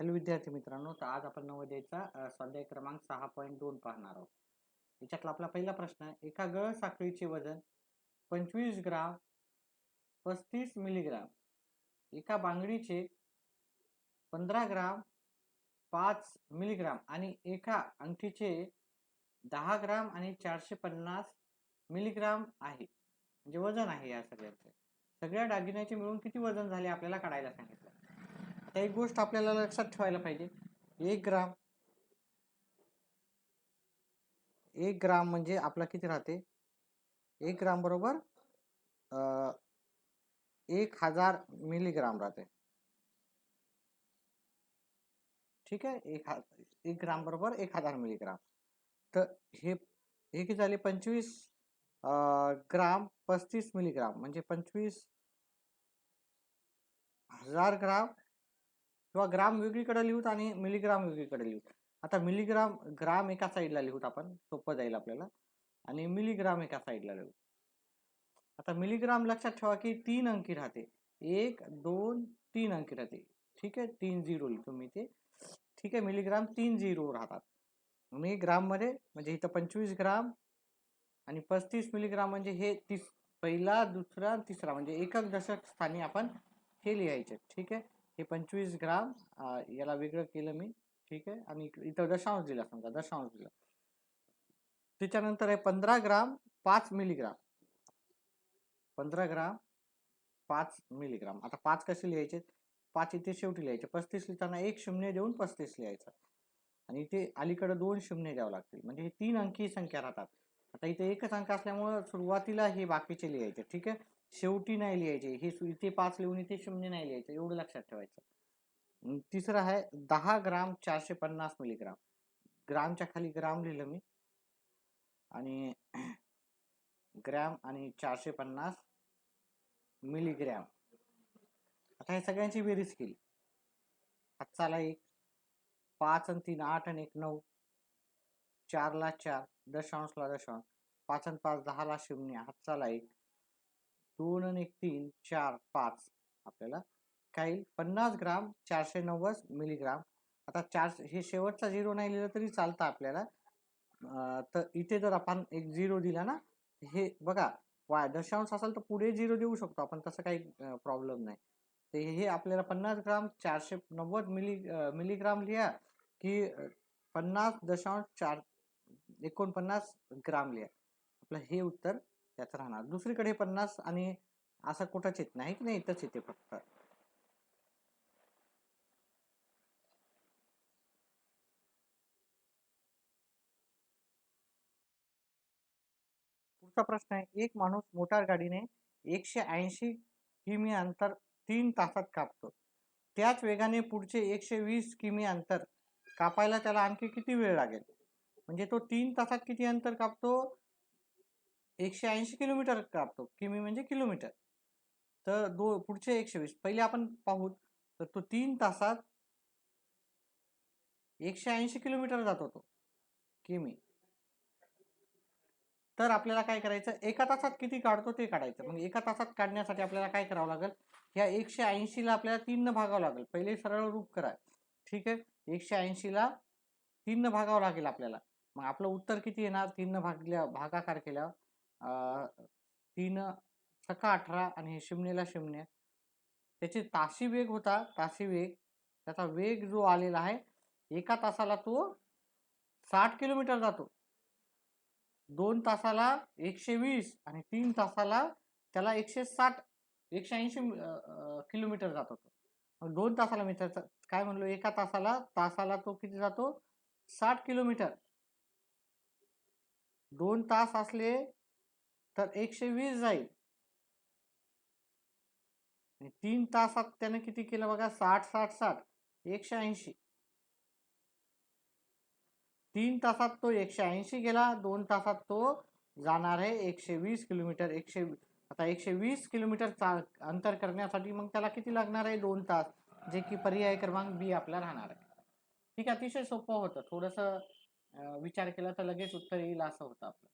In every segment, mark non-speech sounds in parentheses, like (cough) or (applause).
Hello विद्यार्थी मित्रांनो तर आज आपण नवोदयचा स्वाध्याय क्रमांक सहा पॉईंट दोन पाहणार आहोत. याच्यातला आपला पहिला प्रश्न आहे एका गळ साखळीचे वजन पंचवीस ग्राम पस्तीस मिलीग्राम एका बांगडीचे पंधरा ग्राम पाच मिलीग्राम आणि एका अंगठीचे दहा ग्राम आणि चारशे पन्नास मिलीग्राम आहे. म्हणजे वजन आहे या सगळ्याचे. सगळ्या दागिन्याचे मिळून किती वजन झाले आपल्याला काढायला सांगितलं? आता एक गोष्ट आपल्याला लक्षात ठेवायला पाहिजे. एक ग्राम एक ग्राम म्हणजे आपला किती राहते? एक ग्राम बरोबर एक हजार मिलीग्राम राहते. ठीक आहे? एक हा एक ग्राम बरोबर एक हजार मिलीग्राम. तर हे हे किती झाले? पंचवीस ग्राम पस्तीस मिलीग्राम. म्हणजे पंचवीस हजार ग्राम किंवा ग्राम वेगळीकडे लिहूत आणि मिलीग्राम वेगळीकडे लिहूत. आता मिलीग्राम ग्राम एका साईडला लिहूत आपण सोपं जाईल आपल्याला. आणि मिलीग्राम एका साईडला लिहू आता मिलीग्राम लक्षात ठेवा की तीन अंकी राहते. एक दोन तीन अंकी राहते. ठीक आहे? तीन झिरो लिहितो मी ते ठीक आहे? मिलीग्राम तीन झिरो राहतात. मी ग्राममध्ये म्हणजे इथं पंचवीस ग्राम आणि पस्तीस मिलीग्राम म्हणजे हे तीस पहिला दुसरा तिसरा म्हणजे एकक दशक स्थानी आपण हे लिहायचे. ठीक आहे? हे पंचवीस ग्राम याला वेगळं केलं मी ठीक आहे? आणि इथं दशांश दिला समजा दशांश दिला. त्याच्यानंतर आहे पंधरा ग्राम पाच मिलीग्राम. पंधरा ग्राम पाच मिलीग्राम. आता पाच कसे लिहायचे? पाच इथे शेवटी लिहायचे. पस्तीस लिहिताना एक शून्य देऊन पस्तीस लिहायचं. आणि इथे अलीकडे दोन शून्य द्यावं लागतील. म्हणजे हे तीन अंकी संख्या राहतात. आता इथे एकच अंक असल्यामुळं सुरुवातीला हे बाकीचे लिहायचे ठीक आहे? शेवटी नाही लिहायचे. हे इथे पाच लिहून इथे शून्य नाही लिहायचं. एवढं लक्षात ठेवायचं. तिसरं आहे दहा ग्राम चारशे पन्नास मिलीग्राम. ग्रामच्या खाली ग्राम लिहिलं मी. आणि ग्रॅम आणि चारशे पन्नास मिलीग्रॅम. आता हे सगळ्यांची बेरीज केली हातचाला एक पाच आणि तीन आठ आणि एक नऊ. चारला चार दशांशला दशांश. पाच आणि पाच दहाला शून्य. हातचाला एक. दोन आणि एक तीन चार पाच. आपल्याला काही पन्नास ग्राम चारशे नव्वद मिलीग्राम. आता चार हे शेवटचा झिरो नाही लिहिलं तरी चालतं आपल्याला. तर इथे जर आपण एक झिरो दिला ना हे बघा वा दशांश असेल तर पुढे झिरो देऊ शकतो आपण तसं काही प्रॉब्लेम नाही. तर हे आपल्याला पन्नास ग्राम चारशे नव्वद मिली मिलीग्राम लिहा की पन्नास दशांश चार एकोणपन्नास ग्राम लिहा. आपलं हे उत्तर त्याचं राहणार. दुसरीकडे पन्नास आणि असं कुठंच येत नाही की नाही इथंच येते फक्त. पुढचा प्रश्न आहे एक माणूस मोटार गाडीने एकशे ऐंशी किमी अंतर तीन तासात कापतो. त्याच वेगाने पुढचे एकशे वीस किमी अंतर कापायला त्याला आणखी किती वेळ लागेल? म्हणजे तो तीन तासात किती अंतर कापतो? एकशे ऐंशी किलोमीटर कापतो. किमी म्हणजे किलोमीटर. तर दो पुढचे एकशे वीस. पहिले आपण पाहू तर तो तीन तासात एकशे ऐंशी किलोमीटर जात होतो किमी. तर आपल्याला काय करायचं? एका तासात किती काढतो ते काढायचं. मग एका तासात काढण्यासाठी आपल्याला काय करावं लागेल? ह्या एकशे ऐंशीला आपल्याला तीननं भागावं लागेल. पहिले सरळ रूप करा. ठीक आहे? एकशे ऐंशीला तीननं भागावं लागेल आपल्याला. मग आपलं उत्तर किती येणार? तीननं भागल्या भागाकार केल्यावर? तीन सका अठरा आणि हे शिमनेला शिमने त्याचे ताशी वेग होता ताशी वेग त्याचा वेग जो आलेला आहे एका तासाला तो साठ किलोमीटर जातो. दोन तासाला एकशे वीस आणि तीन तासाला त्याला एकशे साठ एकशे ऐंशी किलोमीटर जात होतो. मग दोन तासाला मी त्याचा काय म्हणलो एका तासाला तासाला तो किती जातो? साठ किलोमीटर. दोन तास असले तर एकशे वीस जाईल. तीन तासात त्याने किती केलं बघा? साठ साठ साठ. एकशे ऐंशी. तीन तासात तो एकशे ऐंशी गेला. दोन तासात तो जाणार आहे एकशे वीस किलोमीटर. एकशे आता एकशे वीस किलोमीटर चा अंतर करण्यासाठी मग त्याला किती लागणार आहे? दोन तास. जे की पर्याय क्रमांक बी आपला राहणार आहे. ठीक आहे अतिशय सोपं होतं. थोडंसं विचार केला तर लगेच उत्तर येईल असं होतं आपलं.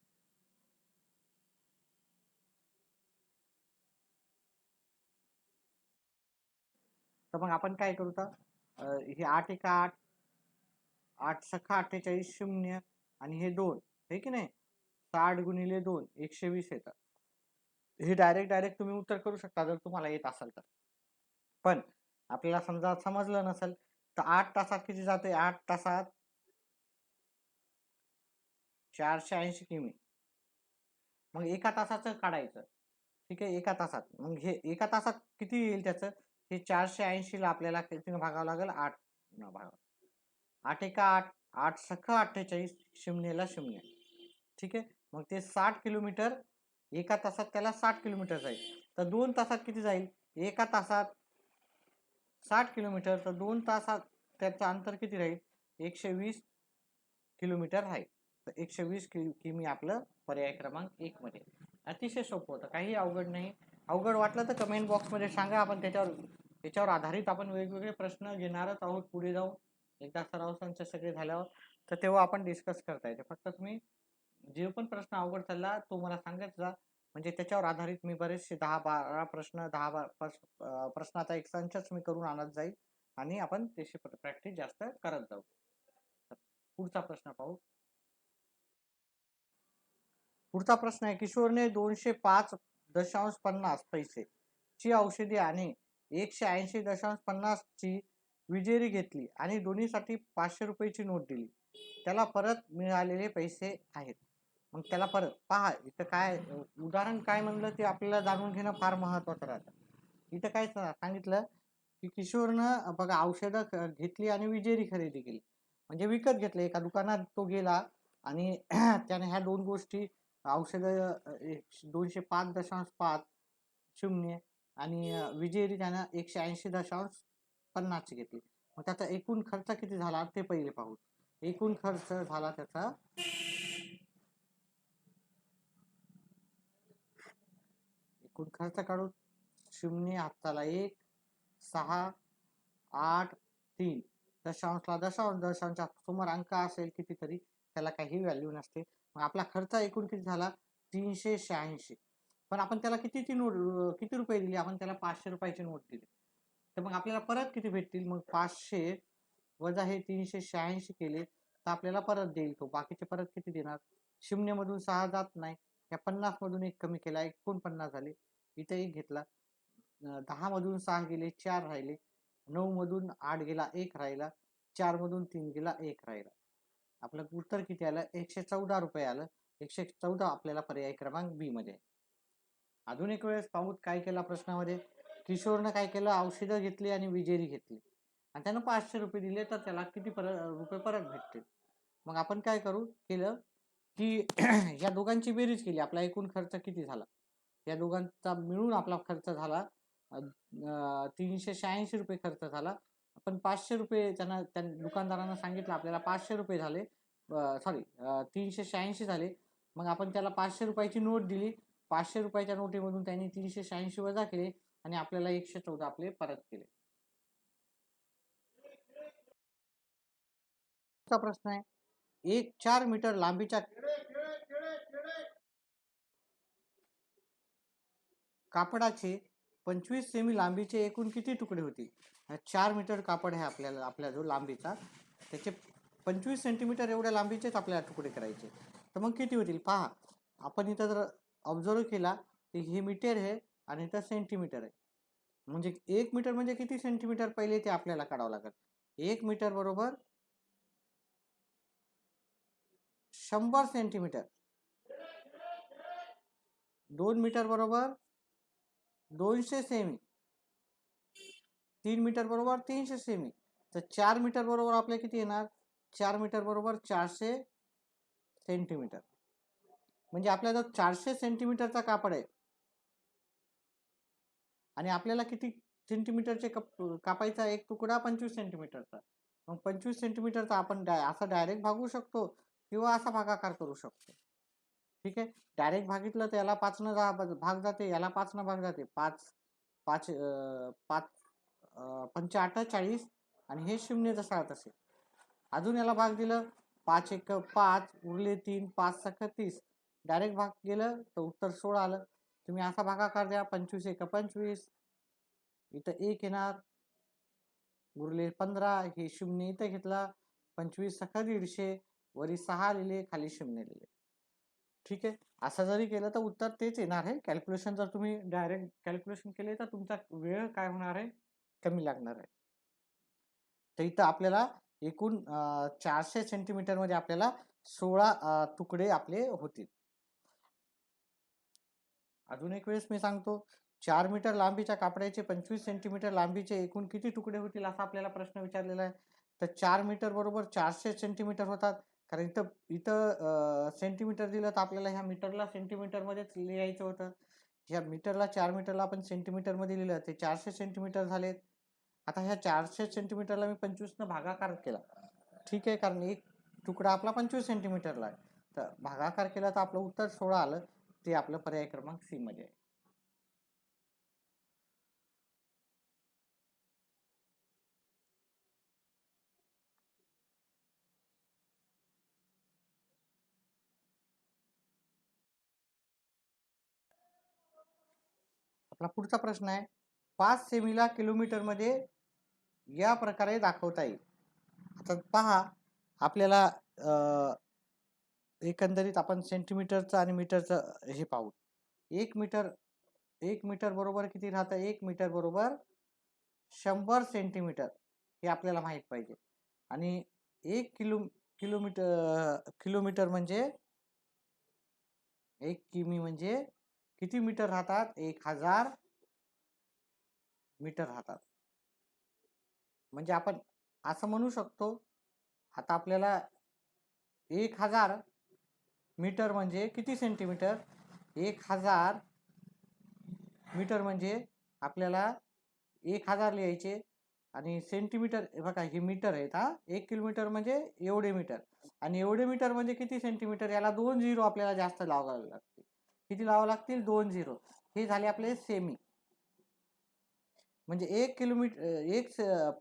तर मग आपण काय करू तर हे आठ एका आठ आठ सखा अठ्ठेचाळीस शून्य आणि हे दोन हे की नाही? साठ गुणिले दोन एकशे वीस येतात. हे डायरेक्ट डायरेक्ट तुम्ही उत्तर करू शकता जर तुम्हाला येत असाल तर. पण आपल्याला समजा समजलं नसेल तर आठ तासात किती जाते? आठ तासात चारशे ऐंशी किमी. मग एका तासाचं काढायचं. ठीक आहे? एका तासात. मग हे एका तासात किती येईल त्याचं? हे चारशे ऐंशीला आपल्याला कितीनं भागावं लागेल? आठ. न भागावं. आठ एका आठ. आठ सख अठ्ठेचाळीस शून्यला शून्य. ठीक आहे? मग ते साठ किलोमीटर एका तासात त्याला साठ किलोमीटर जाईल. तर दोन तासात किती जाईल? एका तासात साठ किलोमीटर तर दोन तासात त्याचं अंतर किती राहील? एकशे वीस किलोमीटर राहील तर एकशे वीस कि किमी आपलं पर्याय क्रमांक एकमध्ये अतिशय सोपं होतं. काही अवघड नाही. अवघड वाटलं तर कमेंट बॉक्समध्ये सांगा. आपण त्याच्यावर त्याच्यावर आधारित आपण वेगवेगळे प्रश्न घेणारच आहोत पुढे जाऊन. एकदा सराव संच सगळे झाल्यावर. तर तेव्हा आपण डिस्कस करता येते. फक्त तुम्ही जे पण प्रश्न अवघड चालला तो मला सांगत जा. म्हणजे त्याच्यावर आधारित मी बरेचसे दहा बारा प्रश्न दहा बारा प्रश्नाचा एक संचच मी करून आणत जाईल. आणि आपण त्याची प्रॅक्टिस जास्त करत जाऊ. पुढचा प्रश्न पाहू. पुढचा प्रश्न आहे किशोरने दोनशे पाच दशांश पन्नास पैसे. ची औषधी आणि एकशे ऐंशी दशांश पन्नास ची विजेरी घेतली आणि दोन्हीसाठी पाचशे रुपयाची नोट दिली. त्याला परत मिळालेले पैसे आहेत. मग त्याला परत पहा इथं काय उदाहरण काय म्हणलं ते आपल्याला जाणून घेणं फार महत्वाचं राहतं. इथं काय सांगितलं की किशोरनं बघा औषधं घेतली आणि विजेरी खरेदी केली. म्हणजे विकत घेतलं. एका दुकानात तो गेला आणि (clears throat) त्याने ह्या दोन गोष्टी औषधं दोनशे पाच दशांश पाच शून्य आणि विजेरी त्यानं एकशे ऐंशी दशांश पन्नासची घेतली. मग त्याचा एकूण खर्च किती झाला? ते पहिले पाहू. एकूण खर्च झाला त्याचा एकूण खर्च काढू शून्य हाताला एक सहा आठ तीन. दशांशला दशांश दशांशच्या समोर अंक असेल कितीतरी त्याला काही व्हॅल्यू नसते. मग आपला खर्च एकूण किती झाला? तीनशे शहाऐंशी. पण आपण त्याला कितीची नोट किती रुपये दिली? आपण त्याला पाचशे रुपयाची नोट दिली. तर मग आपल्याला परत किती भेटतील? मग पाचशे वजा हे तीनशे शहाऐंशी केले. तर आपल्याला परत देईल तो. बाकीचे परत किती देणार? शून्यमधून सहा जात नाही. या पन्नास मधून एक कमी केला. एकोणपन्नास झाले. इथे एक घेतला. दहा मधून सहा गेले. चार राहिले. नऊ मधून आठ गेला. एक राहिला. चार मधून तीन गेला. एक राहिला. आपलं उत्तर किती आलं? एकशे चौदा रुपये आलं. एकशे चौदा आपल्याला पर्याय क्रमांक बी मध्ये. अजून एक वेळेस पाहूत काय केला प्रश्नामध्ये? किशोरनं काय केलं? औषधं घेतली आणि विजेरी घेतली. आणि त्यानं पाचशे रुपये दिले तर त्याला किती परत रुपये परत भेटतील? मग आपण काय करू? केलं की (clears throat) या दोघांची बेरीज केली. आपला एकूण खर्च किती झाला? या दोघांचा मिळून आपला खर्च झाला तीनशे शहाऐंशी रुपये खर्च झाला. आपण पाचशे रुपये त्यांना त्या दुकानदारांना सांगितलं आपल्याला पाचशे रुपये झाले. सॉरी तीनशे शहाऐंशी झाले. मग आपण त्याला पाचशे रुपयाची नोट दिली. पाचशे रुपयाच्या नोटीमधून त्यांनी तीनशे शहाऐंशी वजा केले आणि आपल्याला एकशे चौदा आपले परत केले. प्रश्न आहे. एक चार मीटर लांबीच्या कापडाचे पंचवीस सेमी लांबीचे एकूण किती तुकडे होते? चार मीटर कापड आहे आपल्याला आपल्या जो लांबीचा. त्याचे पंचवीस सेंटीमीटर एवढ्या लांबीचेच आपल्याला तुकडे करायचे. तर मग किती होतील? पहा आपण इथं जर ऑब्झर्व केला तर हे मीटर आहे आणि इथं सेंटीमीटर आहे. म्हणजे एक मीटर म्हणजे किती सेंटीमीटर पहिले ते आपल्याला काढावं लागेल. एक मीटर बरोबर शंभर सेंटीमीटर दोन मीटर बरोबर दोनशे सेमी. तीन मीटर बरोबर तीनशे सेमी तर चार मीटर बरोबर आपल्या किती येणार? चार मीटर बरोबर चारशे सेंटीमीटर म्हणजे आपल्याला चारशे सेंटीमीटरचा कापड आहे. आणि आपल्याला किती सेंटीमीटरचे कप कापायचा एक तुकडा पंचवीस सेंटीमीटरचा मग पंचवीस सेंटीमीटरचा आपण डाय असा डायरेक्ट भागू शकतो किंवा असा भागाकार करू शकतो. ठीक आहे? डायरेक्ट भागितलं तर याला पाचनं भाग जाते याला पाचनं भाग जाते. पाच पाच पाच पंचा चाळीस आणि हे शून्य जसा तसे अजून याला भाग दिलं पाच एक पाच उरले तीन पाच सख तीस. डायरेक्ट भाग गेलं तर उत्तर सोळा आलं. तुम्ही असा भागाकार द्या पंचवीस एक पंचवीस. इथं एक येणार. उरले पंधरा हे शून्य इथं घेतला. पंचवीस सख दीडशे वरी सहा लिहिले खाली शून्य लिहिले. ठीक आहे? असं जरी केलं तर उत्तर तेच येणार आहे. कॅल्क्युलेशन जर तुम्ही डायरेक्ट कॅल्क्युलेशन केले तर तुमचा वेळ काय होणार आहे? कमी लागणार आहे. तर इथं आपल्याला एकूण चारशे सेंटीमीटरमध्ये आपल्याला सोळा तुकडे आपले होतील. अजून एक वेळेस मी सांगतो चार मीटर लांबीच्या कापड्याचे पंचवीस सेंटीमीटर लांबीचे एकूण किती तुकडे होतील असा आपल्याला प्रश्न विचारलेला आहे. तर चार मीटर बरोबर चारशे सेंटीमीटर होतात. कारण इथं इथं सेंटीमीटर दिलं तर आपल्याला ह्या मीटरला सेंटीमीटरमध्येच लिहायचं होतं. ह्या मीटरला चार मीटरला आपण सेंटीमीटरमध्ये लिहिलं ते चारशे सेंटीमीटर झालेत. आता ह्या चारशे सेंटीमीटरला मी पंचवीसनं भागाकार केला. ठीक आहे कारण एक तुकडा आपला पंचवीस सेंटीमीटरला आहे. तर भागाकार केला तर आपलं उत्तर सोळा आलं ते आपलं पर्याय क्रमांक सी मध्ये आहे. आपला पुढचा प्रश्न आहे पाच सेमीला किलोमीटरमध्ये या प्रकारे दाखवता येईल. आता पहा आपल्याला एकंदरीत आपण सेंटीमीटरचं आणि मीटरचं हे पाहू. एक मीटर एक मीटर बरोबर किती राहतं? एक मीटर बरोबर शंभर सेंटीमीटर हे आपल्याला माहीत पाहिजे. आणि एक किलो किलोमीटर किलोमीटर म्हणजे एक किमी म्हणजे किती मीटर राहतात? एक हजार मीटर राहतात. म्हणजे आपण असं म्हणू शकतो आता आपल्याला एक हजार मीटर म्हणजे किती सेंटीमीटर एक हजार मीटर म्हणजे आपल्याला एक हजार लिहायचे आणि सेंटीमीटर बघा हे मीटर आहेत हा? एक किलोमीटर म्हणजे एवढे मीटर. आणि एवढे मीटर म्हणजे किती सेंटीमीटर याला दोन झिरो आपल्याला जास्त लावावे लागतील. किती लावावं लागतील? दोन झिरो हे झाले आपले सेमी म्हणजे एक किलोमीटर एक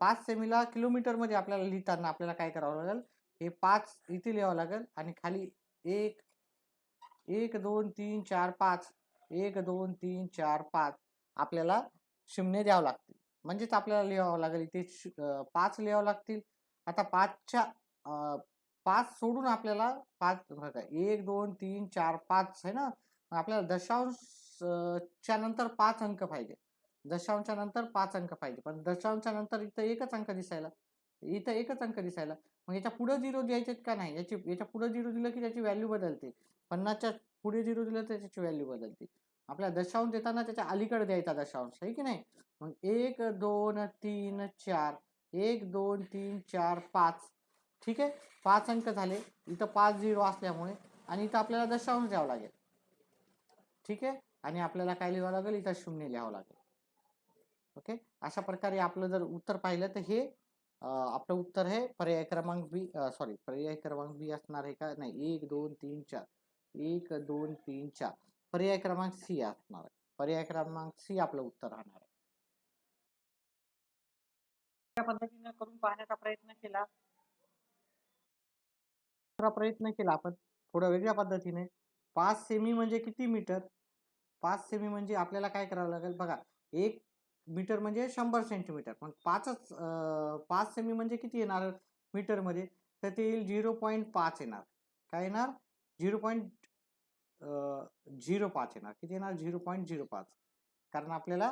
पाच सेमीला किलोमीटरमध्ये आपल्याला लिहिताना आपल्याला काय करावं लागेल? हे पाच इथे लिहावं लागेल आणि खाली एक एक दोन तीन चार पाच एक दोन तीन चार पाच आपल्याला शिमने द्यावं लागतील. म्हणजेच आपल्याला लिहावं लागेल इथे पाच लिहावं लागतील. आता पाचच्या पाच सोडून आपल्याला पाच बघा एक दोन तीन चार पाच आहे ना? आपल्याला दशांशच्या नंतर पाच अंक पाहिजे. दशांशानंतर नंतर पाच अंक पाहिजे. पण दशांशानंतर नंतर इथं एकच अंक दिसायला इथं एकच अंक दिसायला मग याच्यापुढे झिरो द्यायचेत का नाही? याची याच्यापुढे झिरो दिलं की त्याची व्हॅल्यू बदलते. पन्नासच्या पुढे झिरो दिलं तर त्याची व्हॅल्यू बदलते. आपल्या दशांश देताना त्याच्या अलीकडे द्यायचा दशांश आहे की नाही? मग एक दोन तीन चार एक दोन तीन चार पाच. ठीक आहे? पाच अंक झाले. इथं पाच झिरो असल्यामुळे आणि इथं आपल्याला दशांश द्यावं लागेल. ठीक आहे? आणि आपल्याला काय लिहावं लागेल? इथं शून्य लिहावं लागेल. ओके? अशा प्रकारे आपलं जर उत्तर पाहिलं तर हे आपलं उत्तर आहे पर्याय क्रमांक बी सॉरी पर्याय क्रमांक बी असणार आहे का? नाही एक दोन तीन चार. एक दोन तीन चार. पर्याय क्रमांक सी असणार आहे. पर्याय क्रमांक सी आपलं उत्तर राहणार आहे. त्या पद्धतीने करून पाहण्याचा प्रयत्न केला. प्रयत्न केला आपण. थोडं वेगळ्या पद्धतीने. पाच सेमी म्हणजे किती मीटर पाच सेमी म्हणजे आपल्याला काय करावं लागेल? बघा एक मीटर म्हणजे शंभर सेंटीमीटर. मग पाचच पाच सेमी म्हणजे किती येणार मीटरमध्ये? तर ते येईल झिरो पॉईंट पाच येणार. काय येणार? झिरो पॉईंट झिरो पाच येणार. किती येणार? झिरो पॉईंट झिरो पाच. कारण आपल्याला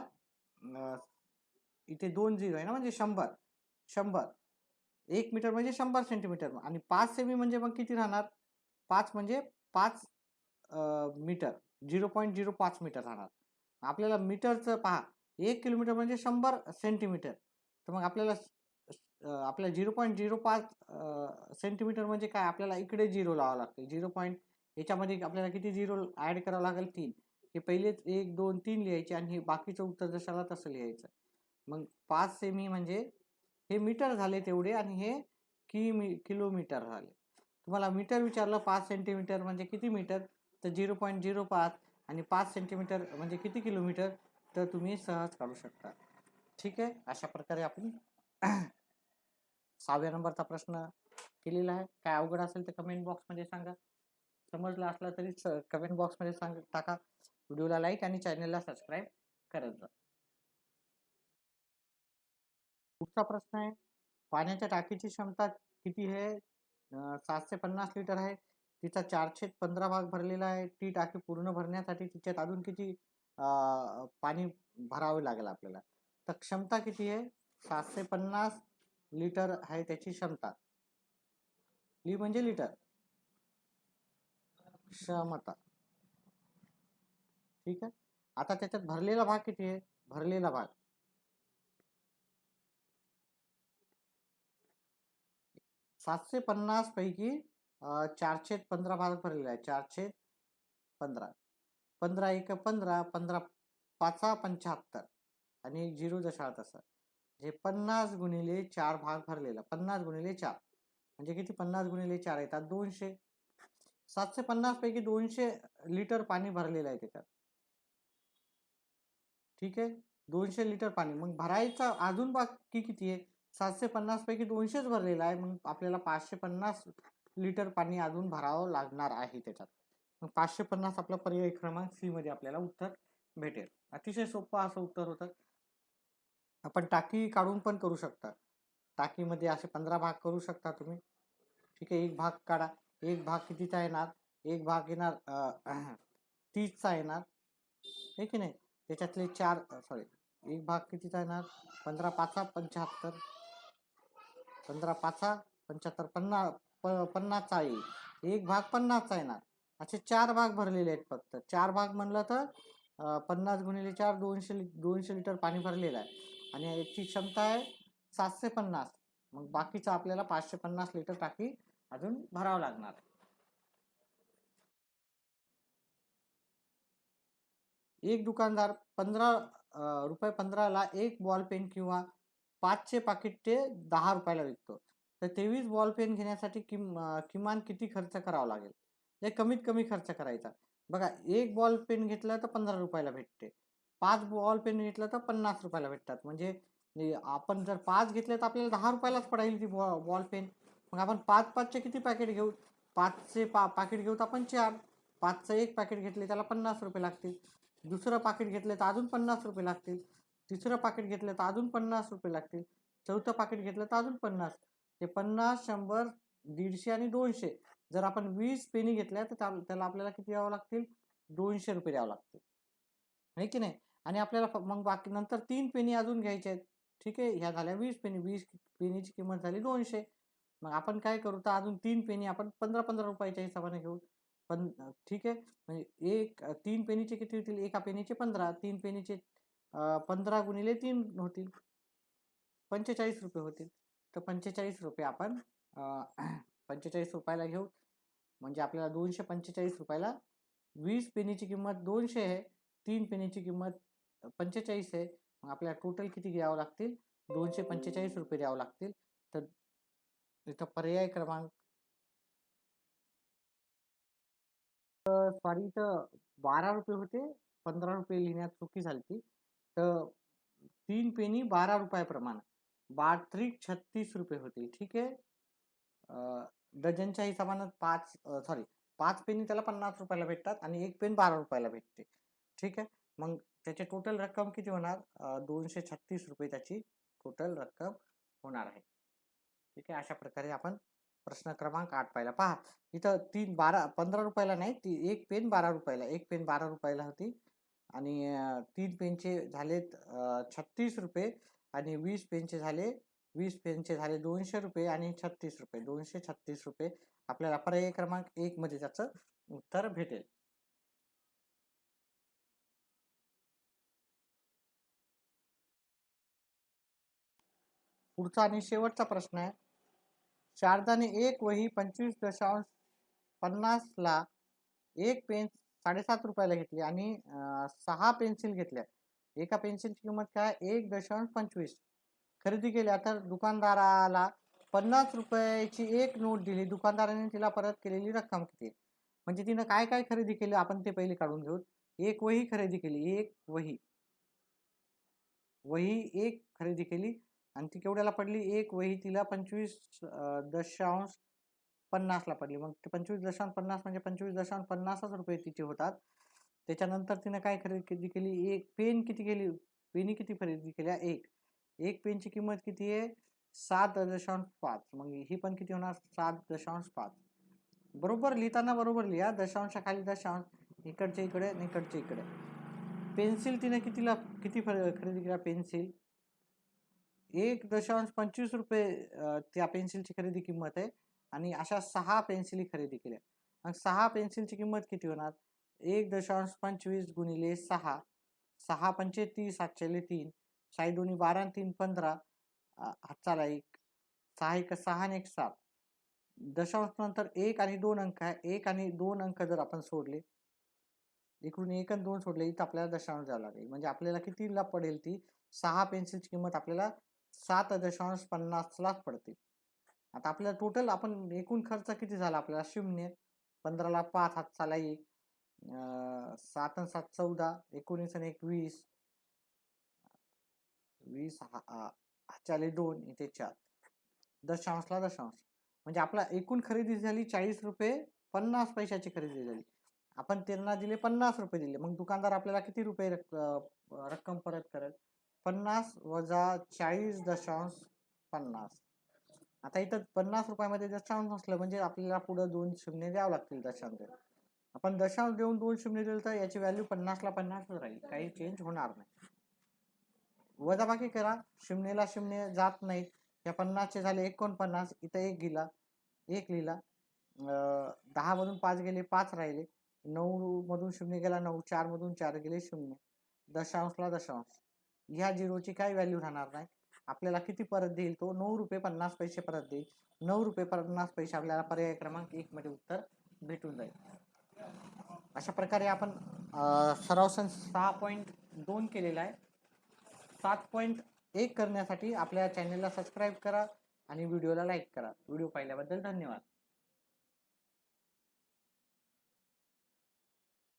इथे दोन झिरो आहे ना म्हणजे शंभर. शंभर. एक मीटर म्हणजे शंभर सेंटीमीटर. आणि पाच सेमी म्हणजे मग किती राहणार? पाच म्हणजे पाच मीटर. झिरो पॉईंट झिरो पाच मीटर राहणार. आपल्याला मीटरचं पहा. एक किलोमीटर म्हणजे शंभर सेंटीमीटर. तर मग आपल्याला आपल्या झिरो पॉईंट झिरो पाच सेंटीमीटर म्हणजे काय? आपल्याला इकडे झिरो लावावं लागते. झिरो पॉईंट याच्यामध्ये आपल्याला किती झिरो ॲड करावं लागेल? तीन. हे पहिलेच एक दोन तीन लिहायचे आणि हे बाकीचं उत्तर जशाला तसं लिहायचं. मग पाच सेमी म्हणजे हे मीटर झाले तेवढे आणि हे किमी किलोमीटर झाले. तुम्हाला मीटर विचारलं पाच सेंटीमीटर म्हणजे किती मीटर? तर झिरो पॉईंट झिरो पाच आणि पाच सेंटीमीटर म्हणजे किती किलोमीटर? तर तुम्ही सहज काढू शकता. ठीक आहे? अशा प्रकारे आपण सहाव्या नंबरचा प्रश्न केलेला आहे. काय अवघड असेल तर कमेंट बॉक्समध्ये सांगा. समजलं असलं तरी कमेंट बॉक्समध्ये सांग टाका. व्हिडिओला लाईक आणि चॅनलला सबस्क्राईब करत जा. पुढचा प्रश्न आहे पाण्याच्या टाकीची क्षमता किती आहे? सातशे पन्नास लिटर आहे. तिचा चारशे पंधरा भाग भरलेला आहे. ती टाकी पूर्ण भरण्यासाठी तिच्यात अजून किती पाणी भरावे लागेल आपल्याला. तर क्षमता किती आहे? सातशे पन्नास लिटर आहे त्याची क्षमता. ली म्हणजे लिटर. क्षमता. ठीक आहे? आता त्याच्यात भरलेला भाग किती आहे? भरलेला भाग. सातशे पन्नास पैकी चारशे पंधरा भाग भरलेला आहे. चारशे पंधरा. पंधरा एक पंधरा पंधरा पाचा पंच्याहत्तर. आणि झिरो दशांश असं जे पन्नास गुणिले चार भाग भरलेला. पन्नास गुणिले चार. म्हणजे किती? पन्नास गुणिले चार येतात दोनशे. सातशे पन्नास पैकी दोनशे लिटर पाणी भरलेलं आहे त्याच्यात. ठीक आहे? दोनशे लिटर पाणी. मग भरायचा अजून बाकी किती आहे? सातशे पन्नास पैकी दोनशेच भरलेला आहे. मग आपल्याला पाचशे पन्नास लिटर पाणी अजून भरावं लागणार आहे त्याच्यात. मग पाचशे पन्नास आपला पर्याय क्रमांक सी मध्ये आपल्याला उत्तर भेटेल. अतिशय सोपं असं उत्तर होतं. आपण टाकी काढून पण करू शकता. टाकीमध्ये असे पंधरा भाग करू शकता तुम्ही. ठीक आहे एक भाग काढा. एक भाग कितीचा येणार? एक भाग येणार (clears throat) तीसचा येणार. आहे की नाही? त्याच्यातले चार सॉरी एक भाग कितीचा येणार? पंधरा पाचा पंच्याहत्तर. पंधरा पाचा पंच्याहत्तर. पन्नास प- पन्नासचा येईल. एक भाग पन्नासचा येणार. असे चार भाग भरलेले आहेत फक्त. चार भाग म्हणलं तर पन्नास गुणिले चार दोनशे दोनशे लिटर पाणी भरलेलं आहे. आणि याची क्षमता आहे सातशे पन्नास. मग बाकीचं आपल्याला पाचशे पन्नास लिटर टाकी अजून भरावं लागणार. एक दुकानदार पंधरा रुपये पंधराला एक बॉल पेन किंवा पाचशे पाकिट ते दहा रुपयाला विकतो. तर तेवीस बॉल पेन घेण्यासाठी किम किमान किती खर्च करावा लागेल? हे कमीत कमी खर्च करायचा. बघा एक बॉल पेन घेतलं तर पंधरा रुपयाला भेटते. पाच बॉल पेन घेतलं तर पन्नास रुपयाला भेटतात. म्हणजे आपण जर पाच घेतले तर आपल्याला दहा रुपयालाच पडायला ती बॉ बॉल पेन मग आपण पाच पाचचे किती पॅकेट घेऊ? पाचचे पा पाकिट घेऊ तर आपण चार. पाचचं एक पॅकेट घेतले त्याला पन्नास रुपये लागतील. दुसरं पाकिट घेतलं तर अजून पन्नास रुपये लागतील. तिसरं पाकिट घेतलं तर अजून पन्नास रुपये लागतील. चौथं पाकिट घेतलं तर अजून पन्नास. ते पन्नास शंभर दीडशे आणि दोनशे. जर आपण वीस पेनी घेतल्या तर त्या- त्याला आपल्याला किती द्यावं लागतील? दोनशे रुपये द्यावं लागतील. आहे की नाही? आणि आपल्याला मग बाकी नंतर तीन पेनी अजून घ्यायच्या आहेत. ठीक आहे? ह्या झाल्या वीस पेनी. वीस पेनीची किंमत झाली दोनशे. मग आपण काय करू? तर अजून तीन पेनी आपण पंधरा पंधरा रुपयाच्या हिशोबाने घेऊ. पण ठीक आहे? म्हणजे एक तीन पेनीचे किती होतील? एका पेनीचे पंधरा. तीन पेनीचे पंधरा गुणिले तीन होतील. पंचेचाळीस रुपये होतील. तर पंचेचाळीस रुपये आपण (clears throat) पंचेचाळीस रुपयाला घेऊ. म्हणजे आपल्याला दोनशे पंचेचाळीस रुपयाला वीस पेनीची किंमत दोनशे आहे तीन पेनीची किंमत पंचेचाळीस आहे. मग आपल्याला टोटल किती घ्यावं लागतील? दोनशे पंचेचाळीस रुपये द्यावं लागतील. तर इथं पर्याय क्रमांक सॉरी इथं बारा रुपये होते पंधरा रुपये लिहिण्यात चुकी झाली ती. तर तीन पेनी बारा रुपयाप्रमाणे. बात्रिक छत्तीस रुपये होतील. ठीक आहे? अं, डझनच्या हिशोबानं पाच सॉरी पाच पेनी त्याला पन्नास रुपयाला भेटतात आणि एक पेन बारा रुपयाला भेटते. ठीक आहे? मग त्याची टोटल रक्कम किती होणार? दोनशे छत्तीस रुपये त्याची टोटल रक्कम होणार आहे. ठीक आहे? अशा प्रकारे आपण प्रश्न क्रमांक आठ पाहिला. पहा इथं तीन बारा पंधरा रुपयाला नाही ती एक पेन बारा रुपयाला एक पेन बारा रुपयाला होती. आणि तीन पेनचे झालेत छत्तीस रुपये आणि वीस पेनचे झाले वीस पेनचे झाले दोनशे रुपये आणि छत्तीस रुपये. दोनशे छत्तीस रुपये आपल्याला पर्याय क्रमांक एक मध्ये त्याचं उत्तर भेटेल. पुढचा आणि शेवटचा प्रश्न आहे. शारदाने एक वही पंचवीस दशांश पन्नासला एक पेन साडेसात रुपयाला घेतली आणि सहा पेन्सिल घेतल्या. एका पेन्सिलची किंमत काय? एक दशांश पंचवीस. खरेदी केल्या तर दुकानदाराला पन्नास रुपयाची एक नोट दिली. दुकानदाराने तिला परत केलेली रक्कम किती? म्हणजे तिनं काय काय खरेदी केली? आपण ते पहिले काढून घेऊ. एक वही खरेदी केली. एक वही. वही एक खरेदी केली आणि ती केवढ्याला पडली? एक वही तिला पंचवीस दशांश पन्नासला पडली. मग ते पंचवीस दशांश पन्नास म्हणजे पंचवीस दशांश पन्नासच रुपये तिचे होतात. त्याच्यानंतर तिनं काय खरेदी केली? एक पेन किती केली? पेनी किती खरेदी केल्या? एक. एक पेनची किंमत किती आहे? सात दशांश पाच. मग ही पण किती होणार? सात दशांश पाच. बरोबर लिहिताना बरोबर लिहा. दशांशाखाली दशांश. इकडच्या इकडे आणि इकडच्या इकडे. पेन्सिल तिने कितीला किती खरेदी केला? पेन्सिल. एक दशांश पंचवीस रुपये त्या पेन्सिलची खरेदी किंमत आहे. आणि अशा सहा पेन्सिली खरेदी केल्या. मग सहा पेन्सिलची किंमत किती होणार? एक दशांश पंचवीस गुणिले सहा. सहा पंचे तीस सातशेले तीन. साई दोन्ही बारा तीन पंधरा हातचाला एक सहा एक सहा आणि एक सात. दशांश नंतर एक आणि दोन अंक आहे. एक आणि दोन अंक जर आपण सोडले इकडून एक आणि दोन सोडले इथं आपल्याला दशांश द्यावं लागेल. म्हणजे आपल्याला कितीला पडेल ती? सहा पेन्सिलची किंमत आपल्याला सात दशांश पन्नासलाच पडते. आता आपल्याला टोटल आपण एकूण खर्च किती झाला आपल्याला? शून्य. पंधराला पाच हातचाला एक. सात आणि सात चौदा. एकोणीस आणि एक वीस. वीस हा- चाले दोन इथे चार. दशांशला दशांश. म्हणजे आपला एकूण खरेदी झाली चाळीस रुपये पन्नास पैशाची खरेदी झाली. आपण त्यांना दिले पन्नास रुपये दिले. मग दुकानदार आपल्याला किती रुपये रक- रक्कम परत करेल? पन्नास वजा चाळीस दशांश पन्नास. आता इथं पन्नास रुपयामध्ये दशांश नसलं म्हणजे आपल्याला पुढे दोन शून्य द्यावं लागतील दशांश. आपण दशांश देऊन दोन शून्य दिलं तर याची व्हॅल्यू पन्नासला पन्नासच राहील. काही चेंज होणार नाही. वजाबाकी करा. शिमनेला शिमने जात नाहीत. या पन्नासचे झाले एकोणपन्नास. इथं एक गेला. एक लिहिला. दहामधून पाच गेले पाच राहिले. नऊ मधून शून्य गेला नऊ. चार मधून चार गेले शून्य. दशांशला दशांश. ह्या झिरोची काही व्हॅल्यू राहणार नाही. आपल्याला किती परत देईल तो? नऊ रुपये पन्नास पैसे परत देईल. नऊ रुपये पन्नास पैसे आपल्याला पर्याय क्रमांक एक मध्ये उत्तर भेटून जाईल. अशा प्रकारे आपण सराव सहा पॉईंट दोन केलेला आहे. सात पॉईंट एक करण्यासाठी आपल्या चॅनलला सबस्क्राईब करा आणि व्हिडिओला लाईक करा. व्हिडिओ पाहिल्याबद्दल धन्यवाद.